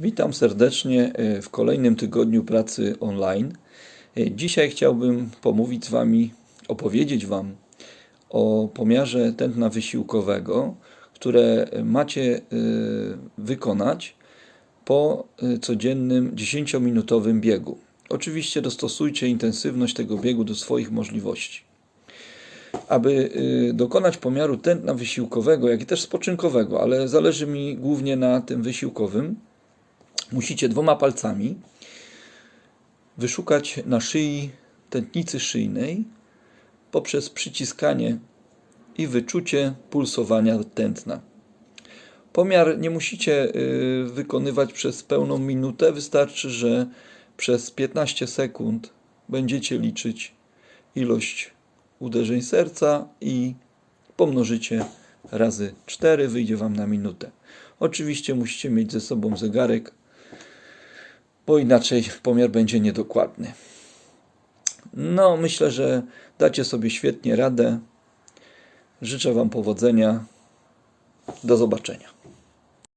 Witam serdecznie e, w kolejnym tygodniu pracy online. E, Dzisiaj chciałbym pomówić z Wami, opowiedzieć Wam o pomiarze tętna wysiłkowego, które macie e, wykonać po codziennym 10-minutowym biegu. Oczywiście dostosujcie intensywność tego biegu do swoich możliwości. Aby dokonać pomiaru tętna wysiłkowego, jak i też spoczynkowego, ale zależy mi głównie na tym wysiłkowym, musicie dwoma palcami wyszukać na szyi tętnicy szyjnej poprzez przyciskanie i wyczucie pulsowania tętna. Pomiar nie musicie y, wykonywać przez pełną minutę, wystarczy, że przez 15 sekund będziecie liczyć ilość uderzeń serca i pomnożycie razy 4, wyjdzie Wam na minutę. Oczywiście musicie mieć ze sobą zegarek, bo inaczej pomiar będzie niedokładny. No, myślę, że dacie sobie świetnie radę. Życzę Wam powodzenia. Do zobaczenia.